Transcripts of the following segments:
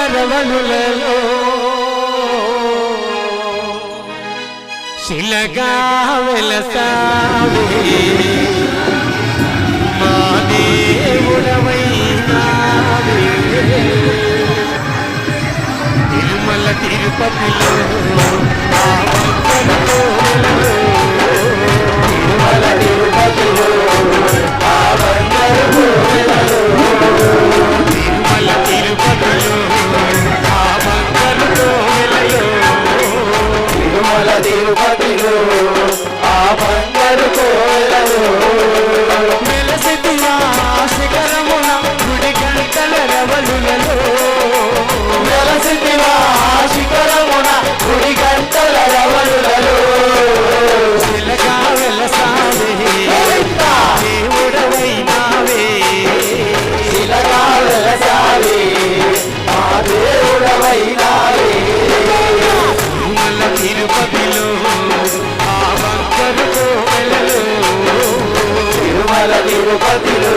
శరవణులలో శిలగా వెలసావే. మా దేవుడవైనావే. తిరుమల తిరుపతిలో రఘుపతులు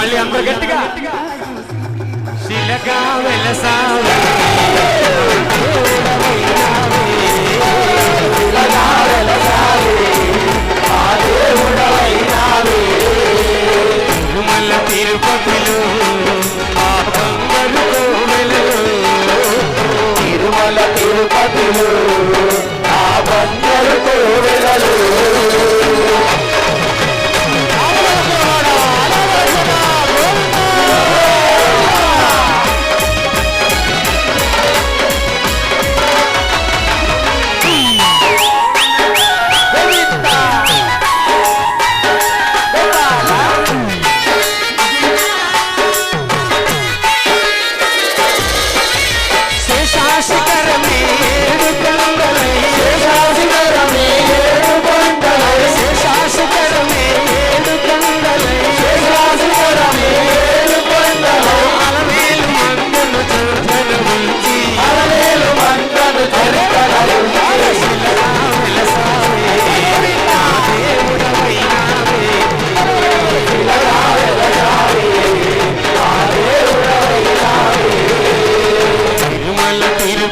మళ్ళీ అందరు గట్టిగా. శిలగా వెలసావు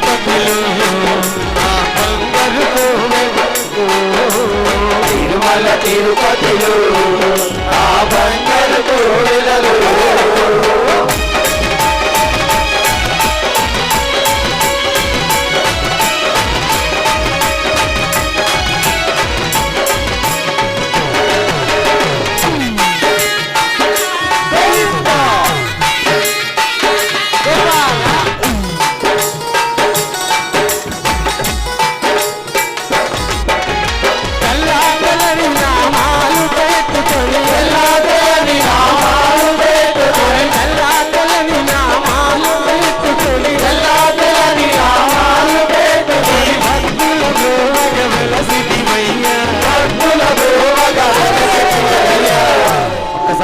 పదులు ఆ బంగారు తిరుమల తిరుపతిలు ఆ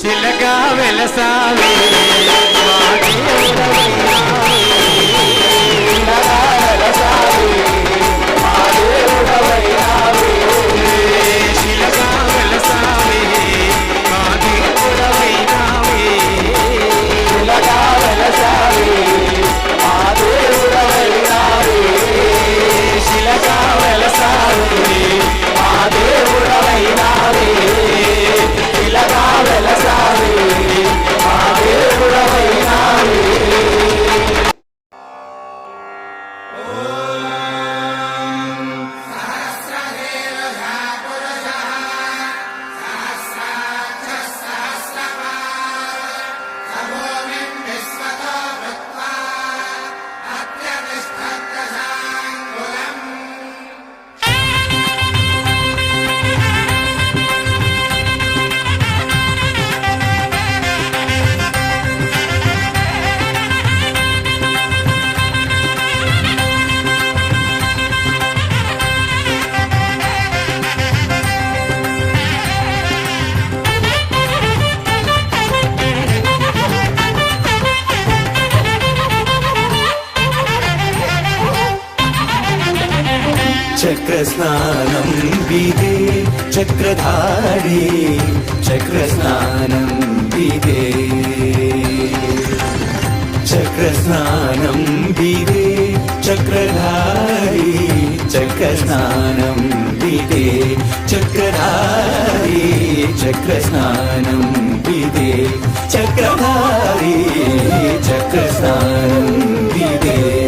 శిలగా వెలసావే. चक्रस्नानं विदे चक्रधारे चक्रस्नानं विदे चक्रस्नानं विदे चक्रधारे चक्रस्नानं विदे चक्रधारे चक्रस्नानं विदे चक्रधारे चक्रस्नानं दिदे